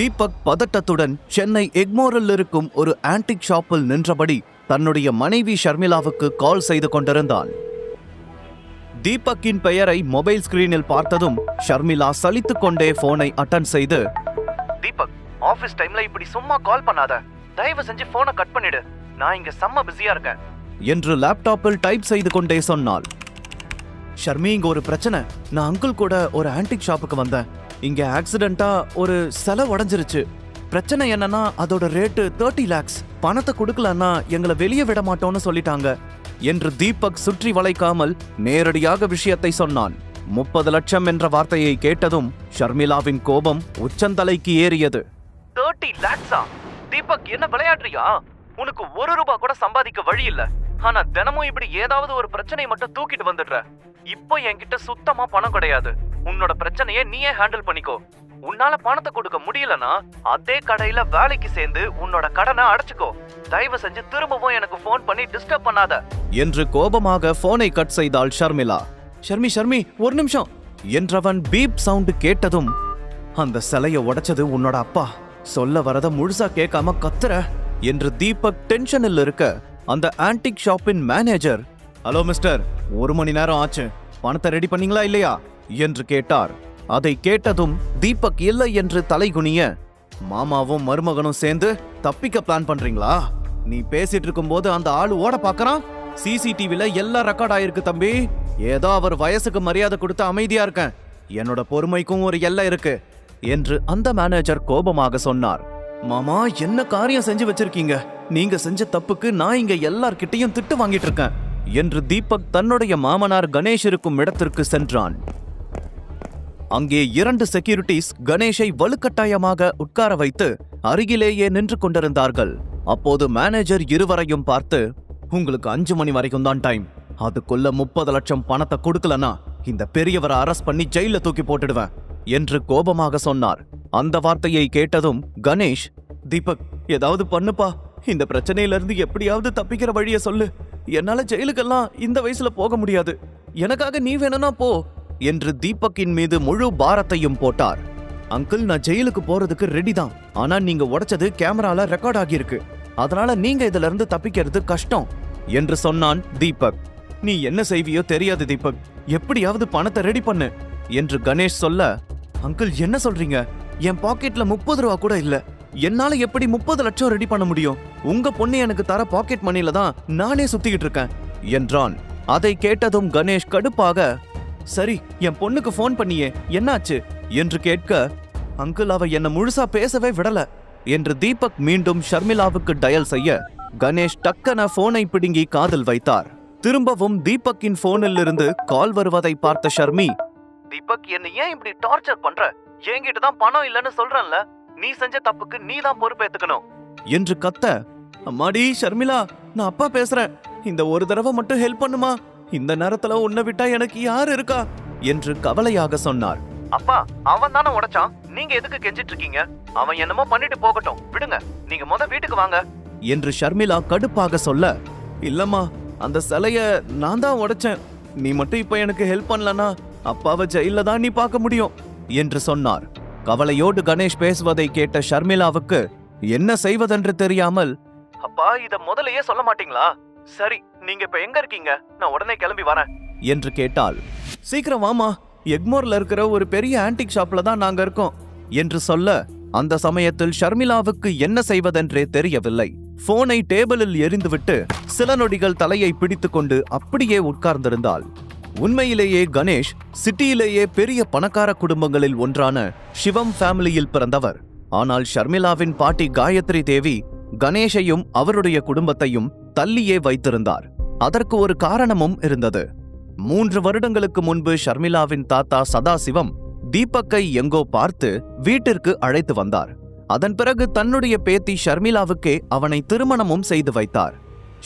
தீபக் பதட்டத்துடன் சென்னை எக்மோரில் இருக்கும் ஒரு ஆன்டிக் ஷாப்பில் நின்றபடி தன்னுடைய மனைவி ஷர்மிளாவுக்கு கால் செய்து கொண்டிருந்தான். தீபக்கின் பெயரை மொபைல் ஸ்கிரீனில் பார்த்ததும் ஷர்மிளா சலித்துக் கொண்டே போனை அட்டன் செய்து தீபக் ஆபீஸ் டைம்ல இப்படி சும்மா கால் பண்ணாத. தயவு செஞ்சு போனை கட் பண்ணிடு. நான் இங்க செம்ம பிஸியா இருக்கேன். என்று லேப்டாப்பில் டைப் செய்து கொண்டே சொன்னாள். ஷர்மி இங்க ஒரு பிரச்சனை. நான் அங்கிள் கூட ஒரு ஆன்டிக் ஷாப்புக்கு வந்தேன். இங்க ஆக்சிடென்ட்டா ஒரு சிலை உடைஞ்சிருச்சு பிரச்சனை என்னன்னா அதோட ரேட்டு தேர்ட்டி லேக்ஸ் பணத்தை கொடுக்கலன்னா எங்களை வெளியே விட மாட்டோம்னு சொல்லிட்டாங்க. என்று தீபக் சுற்றி வளைக்காமல் நேரடியாக விஷயத்தை சொன்னான். முப்பது லட்சம் என்ற வார்த்தையை கேட்டதும் ஷர்மிளாவின் கோபம் உச்சந்தலைக்கு ஏறியது. தேர்ட்டி லேக்ஸா தீபக் என்ன விளையாடுறியா? உனக்கு ஒரு ரூபா கூட சம்பாதிக்க வழி இல்ல. ஆனா தினமும் இப்படி ஏதாவது ஒரு பிரச்சனையை மட்டும் தூக்கிட்டு வந்துடுற. இப்போ என்கிட்ட சுத்தமா பணம் கிடையாது. உன்னோட பிரச்சனையை நீயே ஹேண்டில் பண்ணிக்கோ. உன்னால பணத்தை கொடுக்க முடியலனா அதே கடையில வேலைக்கு சேர்ந்து உன்னோட கடனை அடைச்சுக்கோ. தயவு செஞ்சு திரும்பவும் எனக்கு ஃபோன் பண்ணி டிஸ்டர்ப் பண்ணாத. என்று கோபமாக போனை கட் செய்தாள் ஷர்மிளா. ஷர்மி ஷர்மி ஒரு நிமிஷம். என்றவன் பீப் சவுண்ட் கேட்டதும் அந்த சிலைய உடைச்சது உன்னோட அப்பா. சொல்ல வரத முழுசா கேட்காம கத்துற. என்று தீபக் டென்ஷனில் இருக்க அந்த ஆன்டிக் ஷாப்பின் மேனேஜர் ஹலோ மிஸ்டர் ஒரு மணி நேரம் ஆச்சு. பணத்தை ரெடி பண்ணீங்களா இல்லையா? என்று கேட்டார். அதை கேட்டதும் தீபக் இல்லை என்று தலைகுனிய மாமாவும் மருமகனும் சேர்ந்து தப்பிக்க பிளான் பண்றீங்களா? நீ பேசிட்டு இருக்கும்போது அந்த ஆள் ஓட பாக்கறான் சிசிடிவில எல்லாம் ரெக்கார்ட் ஆயிருக்கு தம்பி. ஏதோ அவர் வயசுக்கு மரியாதை கொடுத்து அமைதியா இருக்கேன். என்னோட பொறுமைக்கும் ஒரு எல்லை இருக்கு என்று அந்த மேனேஜர் கோபமாக சொன்னார். மாமா என்ன காரியம் செஞ்சு வச்சிருக்கீங்க? நீங்க செஞ்ச தப்புக்கு நான் இங்க எல்லார்கிட்டையும் திட்டு வாங்கிட்டு இருக்கேன் என்று தீபக் தன்னுடைய மாமனார் கணேஷ் இருக்கும் இடத்திற்கு சென்றான். அங்கே இரண்டு செக்யூரிட்டிஸ் கணேஷை வலுக்கட்டாயமாக உட்கார வைத்து அருகிலேயே நின்று கொண்டிருந்தார்கள். அப்போது மேனேஜர் இருவரையும் பார்த்து உங்களுக்கு அஞ்சு மணி வரைக்கும் தான் டைம் அதுக்குள்ள முப்பது லட்சம் பணத்தை கொடுக்கலனா இந்த பெரியவரை அரஸ்ட் பண்ணி ஜெயில தூக்கி போட்டுடுவேன் என்று கோபமாக சொன்னார். அந்த வார்த்தையை கேட்டதும் கணேஷ் தீபக் ஏதாவது பண்ணுப்பா. இந்த பிரச்சனையில இருந்து எப்படியாவது தப்பிக்கிற வழிய சொல்லு. என்னால ஜெயிலுக்கெல்லாம் இந்த வயசுல போக முடியாது. எனக்காக நீ வேணும்னா போ. என்று தீபக்கின் மீது முழு பாரத்தையும் போட்டார். அங்கிள் நான் ஜெயிலுக்கு போறதுக்கு ரெடி தான். ஆனா நீங்க உடைச்சது கேமரால ரெக்கார்ட் ஆகியிருக்கு. அதனால நீங்க இதுல இருந்து தப்பிக்கிறது கஷ்டம் என்று சொன்னான் தீபக். நீ என்ன செய்வியோ தெரியாது தீபக். எப்படியாவது பணத்தை ரெடி பண்ணு என்று கணேஷ் சொல்ல அங்கிள் என்ன சொல்றீங்க? என் பாக்கெட்ல முப்பது ரூபா கூட இல்ல. என்னால எப்படி முப்பது லட்சம் ரெடி பண்ண முடியும்? உங்க பொண்ணு எனக்கு தர பாக்கெட் மணில தான் நானே சுத்திக்கிட்டு இருக்கேன் என்றான். அதை கேட்டதும் கணேஷ் கடுப்பாக சரி என் பொண்ணுக்கு ஃபோன் பண்ணியே. என்னாச்சு? என்று கேட்க அங்கிள் அவ என்ன முழுசா பேசவே விடல என்று தீபக் மீண்டும் ஷர்மிளாவுக்கு டயல் செய்ய கணேஷ் டக்கன போனை பிடுங்கி காதில் வைத்தார். திரும்பவும் தீபக்கின் போனில் இருந்து கால் வருவதை பார்த்த ஷர்மி தீபக் என்ன ஏன் இப்படி டார்ச்சர் பண்ற? என்கிட்ட தான் பணம் இல்லைன்னு சொல்றேன்ல. நீ செஞ்ச தப்புக்கு நீ தான் பொறுப்பேத்துக்கணும். என்று கத்த அம்மாடி ஷர்மிளா நான் அப்பா பேசுறேன். இந்த ஒரு தடவை மட்டும் ஹெல்ப் பண்ணுமா? இந்த நேரத்துல உன்னை விட்டா எனக்கு யார் இருக்கா? என்று கவலையாக சொன்னார். அப்பா அவன் தானே உடைச்சான். நீங்க எதுக்கு கெஞ்சிட்டு இருக்கீங்க? அவன் என்னமோ பண்ணிட்டு போகட்டும். விடுங்க நீங்க முத வீட்டுக்கு வாங்க. என்று ஷர்மிளா கடுப்பாக சொல்ல இல்லம்மா அந்த சிலைய நான் தான் உடைச்சேன். நீ மட்டும் இப்ப எனக்கு ஹெல்ப் பண்ணலனா அப்பாவை ஜெயில தான் நீ பார்க்க முடியும் என்று சொன்னார். கவலையோடு கணேஷ் பேசுவதை கேட்ட ஷர்மிளாவுக்கு என்ன செய்வதென்று தெரியாமல் அப்பா இத முதலையே சொல்ல மாட்டீங்களா? சரி நீங்க இப்ப எங்க இருக்கீங்க? நான் உடனே கிளம்பி வரேன். என்று கேட்டாள். சீக்கிரம் வாமா எக்மோர்ல இருக்கிற ஒரு பெரிய ஆன்டிக் ஷாப்ல தான் நாங்க இருக்கோம் என்று சொல்ல அந்த சமயத்தில் ஷர்மிளாவுக்கு என்ன செய்வதென்றே தெரியவில்லை. போனை டேபிளில் எறிந்துவிட்டு சில நொடிகள் தலையை பிடித்துக்கொண்டு அப்படியே உட்கார்ந்திருந்தாள். உண்மையிலேயே கணேஷ் சிட்டியிலேயே பெரிய பணக்கார குடும்பங்களில் ஒன்றான சிவம் ஃபேமிலியில் பிறந்தவர். ஆனால் ஷர்மிளாவின் பாட்டி காயத்ரி தேவி கணேஷையும் அவருடைய குடும்பத்தையும் தள்ளியே வைத்திருந்தார். அதற்கு ஒரு காரணமும் இருந்தது. மூன்று வருடங்களுக்கு முன்பு ஷர்மிளாவின் தாத்தா சதாசிவம் தீபக்கை எங்கோ பார்த்து வீட்டிற்கு அழைத்து வந்தார். அதன் பிறகு தன்னுடைய பேத்தி ஷர்மிளாவுக்கே அவனை திருமணமும் செய்து வைத்தார்.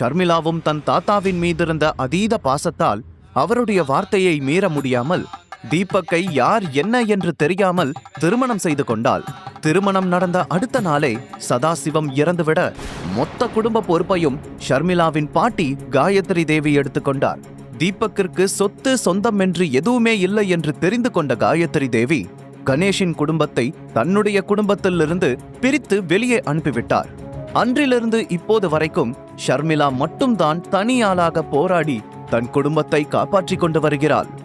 ஷர்மிளாவும் தன் தாத்தாவின் மீதிருந்த அதீத பாசத்தால் அவருடைய வார்த்தையை மீற முடியாமல் தீபக்கை யார் என்ன என்று தெரியாமல் திருமணம் செய்து கொண்டாள். திருமணம் நடந்த அடுத்த நாளே சதாசிவம் இறந்துவிட மொத்த குடும்ப பொறுப்பையும் ஷர்மிளாவின் பாட்டி காயத்ரி தேவி எடுத்துக்கொண்டார் தீபக்கிற்கு சொத்து சொந்தம் என்று எதுவுமே இல்லை என்று தெரிந்து கொண்ட காயத்ரி தேவி கணேஷின் குடும்பத்தை தன்னுடைய குடும்பத்திலிருந்து பிரித்து வெளியே அனுப்பிவிட்டார். அன்றிலிருந்து இப்போது வரைக்கும் ஷர்மிளா மட்டும்தான் தனியாளாக போராடி தன் குடும்பத்தை காப்பாற்றிக் கொண்டு வருகிறாள்.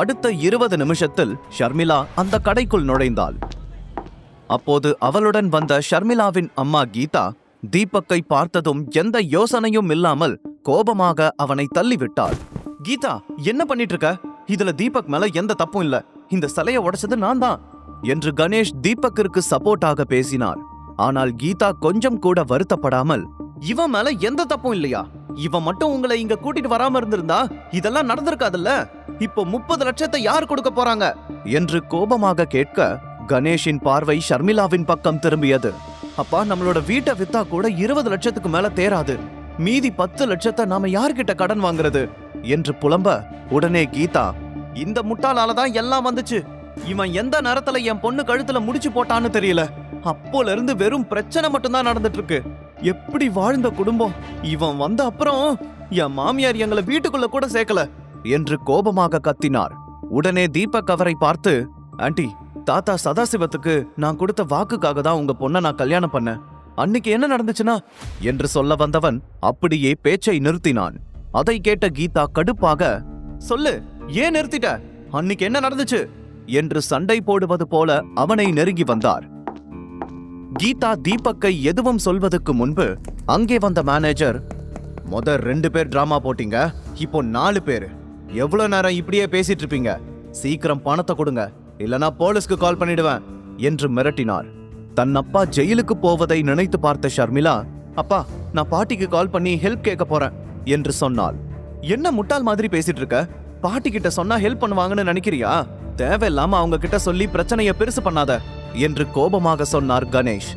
அடுத்த இருபது நிமிஷத்தில் ஷர்மிளா அந்த கடைக்குள் நுழைந்தாள். அப்போது அவளுடன் வந்த ஷர்மிளாவின் அம்மா கீதா தீபக்கை பார்த்ததும் எந்த யோசனையும் இல்லாமல் கோபமாக அவனை தள்ளிவிட்டாள். கீதா என்ன பண்ணிட்டு இருக்க இதுல தீபக் மேல எந்த தப்பும் இல்ல. இந்த சிலையை உடைச்சது நான் தான் என்று கணேஷ் தீபக்கிற்கு சப்போர்ட்டாக பேசினார். ஆனால் கீதா கொஞ்சம் கூட வருத்தப்படாமல் இவன் மேல எந்த தப்பும் இல்லையா? இவன் மட்டும் உங்களை இங்க கூட்டிட்டு வராம இருந்திருந்தா இதெல்லாம் நடந்திருக்காதுல்ல? இப்போ முப்பது லட்சத்தை யார் கொடுக்க போறாங்க? என்று கோபமாக கேட்க கணேஷின் பார்வை ஷர்மிளாவின் பக்கம் திரும்பியது. அப்பா நம்மளோட வீட்டை வித்தா கூட இருபது லட்சத்துக்கு மேல தேராது. மீதி பத்து லட்சத்தை நாம யார்கிட்ட கடன் வாங்குறது? என்று புலம்ப உடனே கீதா இந்த முட்டாளால தான் எல்லாம் வந்துச்சு. இவன் எந்த நேரத்துல என் பொண்ணு கழுத்துல முடிச்சு போட்டான்னு தெரியல. அப்போல இருந்து வெறும் பிரச்சனை மட்டும்தான் நடந்துட்டு இருக்கு. எப்படி வாழ்ந்த குடும்பம்? இவன் வந்த அப்புறம் என் மாமியார் எங்களை வீட்டுக்குள்ள கூட சேர்க்கல என்று கோபமாக கத்தினார். உடனே தீபக் அவரை பார்த்து ஆண்டி தாத்தா சதாசிவத்துக்கு நான் கொடுத்த வாக்குக்காக தான் உங்க பொண்ணை நான் கல்யாணம் பண்ணேன். அன்னைக்கு என்ன நடந்துச்சுன்னா? என்று சொல்ல வந்தவன் அப்படியே பேச்சை நிறுத்தினான். அதை கேட்ட கீதா கடுப்பாக சொல்லு ஏன் நிறுத்திட்ட? அன்னைக்கு என்ன நடந்துச்சு? என்று சண்டை போடுவது போல அவனை நெருங்கி வந்தார். கீதா தீபக்கை எதுவும் சொல்வதற்கு முன்பு அங்கே வந்த மேனேஜர் முத ரெண்டு பேர் டிராமா போட்டீங்க இப்போ நாலு பேர். எவ்வளோ நேரம் இப்படியே பேசிட்டு இருப்பீங்க? சீக்கிரம் பணத்தை கொடுங்க. இல்லனா போலீஸ்க்கு கால் பண்ணிடுவேன் என்று மிரட்டினார். தன் அப்பா ஜெயிலுக்கு போவதை நினைத்து பார்த்த ஷர்மிளா அப்பா நான் பாட்டிக்கு கால் பண்ணி ஹெல்ப் கேட்க போறேன் என்று சொன்னாள். என்ன முட்டாள் மாதிரி பேசிட்டு இருக்க? பாட்டி கிட்ட சொன்னா ஹெல்ப் பண்ணுவாங்கன்னு நினைக்கிறியா? தேவையில்லாம அவங்க கிட்ட சொல்லி பிரச்சனைய பெருசு பண்ணாத. என்று கோபமாக சொன்னார் கணேஷ்.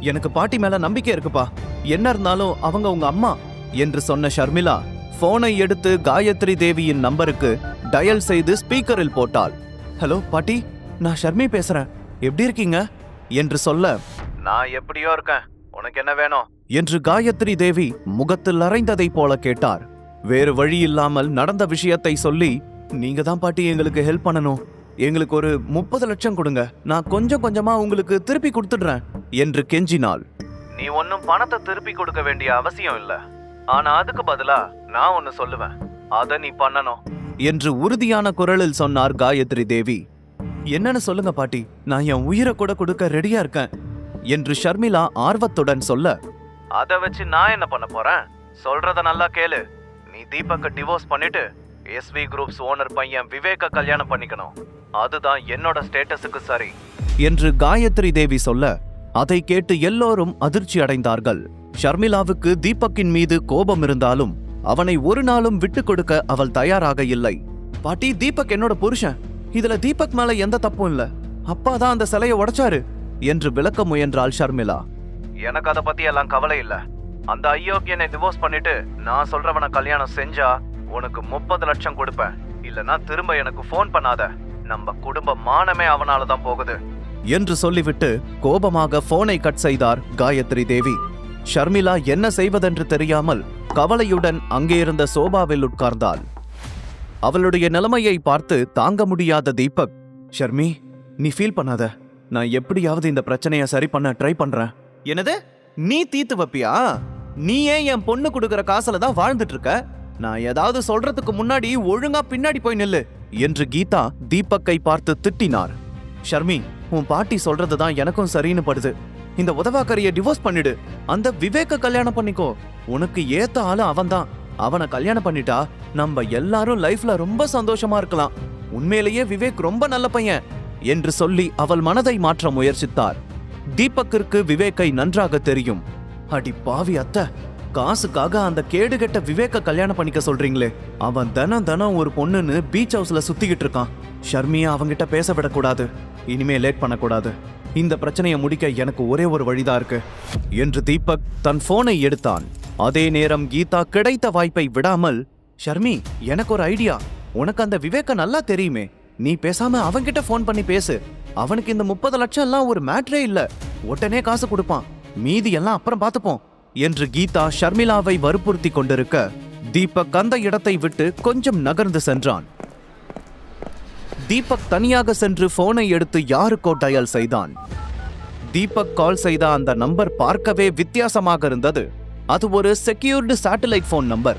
எனக்கு பாட்டி மேல நம்பிக்கை இருக்குப்பா. என்ன இருந்தாலும் அவங்க உங்க அம்மா என்று சொன்ன ஷர்மிளா போனை எடுத்து காயத்ரி தேவியின் நம்பருக்கு டயல் செய்து ஸ்பீக்கரில் போட்டாள். ஹலோ பாட்டி நான் ஷர்மி பேசுறேன். எப்படி இருக்கீங்க? என்று சொல்ல நான் எப்படியோ இருக்கேன். உனக்கு என்ன வேணும்? என்று காயத்ரி தேவி முகத்தில் அறைந்ததைப் போல கேட்டார். வேறு வழி இல்லாமல் நடந்த விஷயத்தை சொல்லி நீங்க தான் பாட்டி எங்களுக்கு ஹெல்ப் பண்ணணும். எங்களுக்கு ஒரு முப்பது லட்சம் கொடுங்க. நான் கொஞ்சம் கொஞ்சமா உங்களுக்கு திருப்பி கொடுத்துடுறேன் என்று கெஞ்சினாள். நீ ஒன்னும் பணத்தை திருப்பி கொடுக்க வேண்டிய அவசியம் இல்ல. ஆனா அதுக்கு பதிலா நான் ஒன்னு சொல்லுவேன். அத நீ பண்ணணும். என்று உறுதியான குரலில் சொன்னார் காயத்ரி தேவி. என்னன்னு சொல்லுங்க பாட்டி நான் என் உயிரை கூட கொடுக்க ரெடியா இருக்கேன் என்று ஷர்மிளா ஆர்வத்துடன் சொல்ல. அத வச்சு நான் என்ன பண்ண போறேன்? சொல்றத நல்லா கேளு. நீ தீபக்க டிவோர்ஸ் பண்ணிட்டு எஸ்வி குரூப்ஸ் ஓனர் பையன் விவேக்க கல்யாணம் பண்ணிக்கணும். அதுதான் என்னோட ஸ்டேட்டஸுக்கு சரி. என்று காயத்ரி தேவி சொல்ல அதை கேட்டு எல்லோரும் அதிர்ச்சி அடைந்தார்கள். ஷர்மிளாவுக்கு தீபக்கின் மீது கோபம் இருந்தாலும் அவனை ஒரு நாளும் விட்டுக் கொடுக்க அவள் தயாராக இல்லை. பாட்டி தீபக் என்னோட புருஷன். இதுல தீபக் மேல எந்த தப்பும் இல்ல. அப்பா தான் அந்த சிலைய உடைச்சாரு என்று விளக்க முயன்றாள் ஷர்மிளா. எனக்கு அத பத்தி எல்லாம் கவலை இல்ல. அந்த அயோக்கியனை டிவோர்ஸ் பண்ணிட்டு நான் சொல்றவன கல்யாணம் செஞ்சா உனக்கு முப்பது லட்சம் கொடுப்பேன். இல்லனா திரும்ப எனக்கு ஃபோன் பண்ணாத. நம்ம குடும்ப மானமே அவனால தான் போகுது. என்று சொல்லிவிட்டு கோபமாக போனை கட் செய்தார் காயத்ரி தேவி. ஷர்மிளா என்ன செய்வதென்று தெரியாமல் கவலையுடன் அங்கே இருந்த சோபாவில் உட்கார்ந்தாள். அவளுடைய நிலைமையை பார்த்து தாங்க முடியாத தீபக் ஷர்மி நீ ஃபீல் பண்ணாத. நான் எப்படியாவது இந்த பிரச்சனையை சரி பண்ண ட்ரை பண்றேன். என்னது? நீ தீத்து வைப்பியா? நீ ஏன் என் பொண்ணு கொடுக்குற காசுல தான் வாழ்ந்துட்டு இருக்க? நான் ஏதாவது சொல்றதுக்கு முன்னாடி ஒழுங்கா பின்னாடி போய் நில்லு. என்று கீதா தீபக்கை பார்த்து திட்டினார். ஷர்மி உன் பாட்டி சொல்றது தான் எனக்கும் சரின்னு படுது. இந்த உதவாக்கரிய டிவோர்ஸ் பண்ணிடு. அந்த விவேக்க கல்யாணம் பண்ணிக்கோ. உனக்கு ஏத்த ஆளு அவன்தான். அவனை கல்யாணம் பண்ணிட்டா நம்ம எல்லாரும் லைஃப்ல ரொம்ப சந்தோஷமா இருக்கலாம். உண்மையிலேயே விவேக் ரொம்ப நல்ல பையன் என்று சொல்லி அவள் மனதை மாற்ற முயற்சித்தார். தீபக்கிற்கு விவேக்கை நன்றாக தெரியும். அடி பாவி அத்தை காசுக்காக அந்த கேடுகெட்ட விவேக்க கல்யாணம் பண்ணிக்க சொல்றீங்களே. அவன் தனம் தனம் ஒரு பொண்ணுன்னு பீச் ஹவுஸ்ல சுத்திக்கிட்டு இருக்கான். ஷர்மியா அவங்கிட்ட பேச விடக்கூடாது. இனிமே லேட் பண்ணக்கூடாது. இந்த பிரச்சனையை முடிக்க எனக்கு ஒரே ஒரு வழிதான் இருக்கு. என்று தீபக் தன் போனை எடுத்தான். அதே நேரம் கீதா கிடைத்த வாய்ப்பை விடாமல் ஷர்மி எனக்கு ஒரு ஐடியா. உனக்கு அந்த விவேக்க நல்லா தெரியுமே. நீ பேசாம அவன்கிட்ட ஃபோன் பண்ணி பேசு. அவனுக்கு இந்த முப்பது லட்சம் எல்லாம் ஒரு மேட்ரே இல்ல. உடனே காசு கொடுப்பான். மீதி எல்லாம் அப்புறம் பார்த்துப்போம். என்று கீதா ஷர்மிளாவை வற்புறுத்தி கொண்டிருக்க தீபக் அந்த இடத்தை விட்டு கொஞ்சம் நகர்ந்து சென்றான். தீபக் தனியாக சென்று போனை எடுத்து யாருக்கோ டயல் செய்தான். தீபக் கால் செய்த அந்த நம்பர் பார்க்கவே வித்தியாசமாக இருந்தது. அது ஒரு secured satellite phone number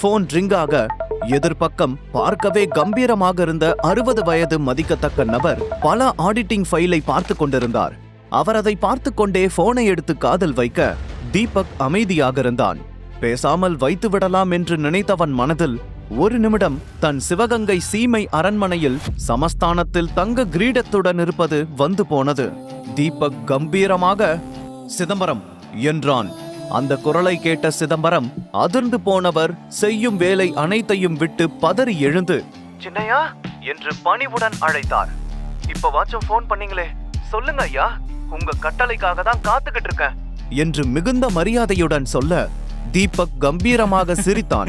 phone ரிங்காக எதிர்பக்கம் பார்க்கவே கம்பீரமாக இருந்த அறுபது வயது மதிக்கத்தக்க நபர் பல ஆடிட்டிங் ஃபைலை பார்த்து கொண்டிருந்தார். அவர் அதை பார்த்து கொண்டே போனை எடுத்து காதல் வைக்க தீபக் அமைதியாக இருந்தான் பேசாமல் வைத்து விடலாம் என்று நினைத்தவன் மனதில் ஒரு நிமிடம் தன் சிவகங்கை சீமை அரண்மனையில் சமஸ்தானத்தில் தங்க கிரீடத்துடன் இருப்பது வந்து போனது. தீபக் கம்பீரமாக சிதம்பரம் என்றான். அந்த குரலை கேட்ட சிதம்பரம் அதிர்ந்து போனவர் செய்யும் வேலை அனைத்தையும் விட்டு பதறி எழுந்து சின்னையா என்று பணிவுடன் அழைத்தார். இப்ப வாச்சும் ஃபோன் பண்ணீங்களே. சொல்லுங்க ஐயா. உங்க கட்டளைக்காக தான் காத்துக்கிட்டு இருக்கேன். என்று மிகுந்த மரியாதையுடன் சொல்ல தீபக் கம்பீரமாக சிரித்தான்.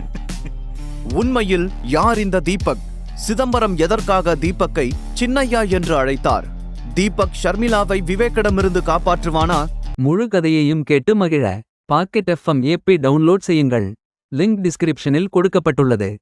உண்மையில் யார் இந்த தீபக்? சிதம்பரம் எதற்காக தீபக்கை சின்னையா என்று அழைத்தார்? தீபக் ஷர்மிளாவை விவேக்கிடமிருந்து காப்பாற்றுவானா? முழு கதையையும் கேட்டு மகிழ. பாக்கெட் எஃப்எம் ஏபி டவுன்லோட் செய்யுங்கள். லிங்க் டிஸ்கிரிப்ஷனில் கொடுக்கப்பட்டுள்ளது.